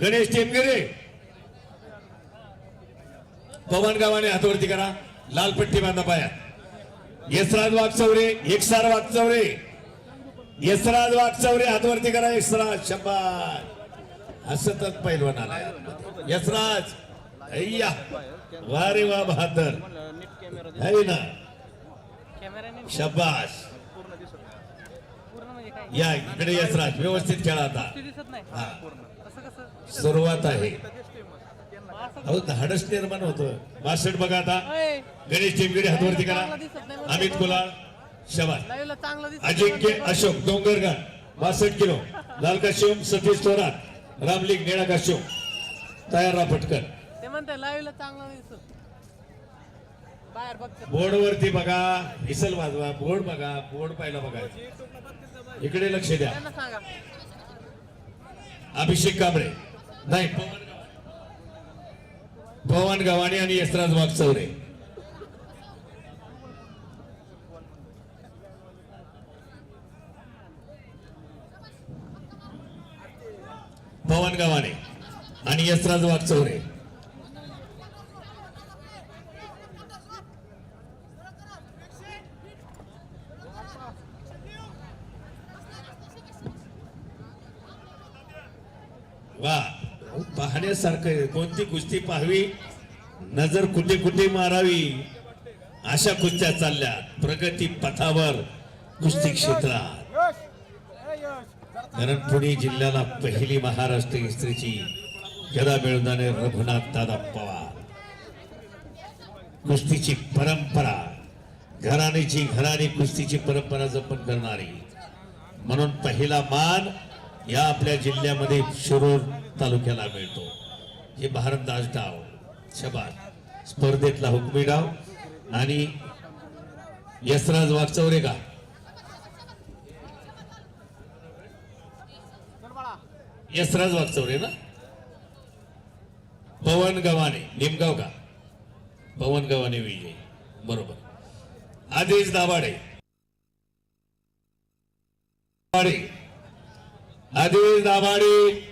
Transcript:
गणेश टेमगिरे पवन गावाने हातवरती करा. लाल पट्टी बांधा पाया. यशराज वाघचौरे एकसार वाघचौरे यशराज वाघचौरे हातवरती करा. यशराज शंभर. असतच पैलवान आला. यशराज अय्या. वा रे वा बहादर. है ना? शब्बास या इकडे यशराज व्यवस्थित खेळा आता. दिसत नाही हा. सुरुवात आहे. अहो धाडस निर्माण होतं. बासष्ट बघा आता. गणेश टेमगिरे हातवरती करा. अमित कुलाळ दिसत अजिंक्य अशोक डोंगरगाड बासष्ट किलो. लाल काश्यम सतीश थोरात. रामलिंग निळा काश्यम तयार राहा पटकन ते म्हणते लाईव्हला चांगलं दिसत. बाहेर बघतात बोर्डवरती बघा. हिसल वाजवा. बोर्ड बघा. बोर्ड पाहिला बघा. इकडे लक्ष द्या. अभिषेक कांबळे. नाही पवन गव्हाणे आणि यशराज वागचौरे पवन गव्हाणे आणि यशराज वागचौरे वा पाहण्यासारखं आहे. कोणती कुस्ती पाहावी? नजर कुठे कुठे मारावी? अशा कुस्त्या चालल्या. प्रगती पथावर कुस्ती क्षेत्रात. कारण पुणे जिल्ह्याला पहिली महाराष्ट्र इस्त्रीची गदा मिळवणारे रघुनाथ दादा पवार. कुस्तीची परंपरा घराणीची घराणी कुस्तीची परंपरा जपन करणारी. म्हणून पहिला मान या आपल्या जिल्ह्यामध्ये शिरूर तालुक्याला मिळतो. हे भारतदास डाव शबाद स्पर्धेतला हुकमी डाव. आणि यशराज वागचौरे का? यशराज वागचौरे ना? पवन गव्हाणे निमगाव का? पवन गव्हाणे विजय. बरोबर. आदेश दाभाडे. दाभाडे आदेश दाभाडे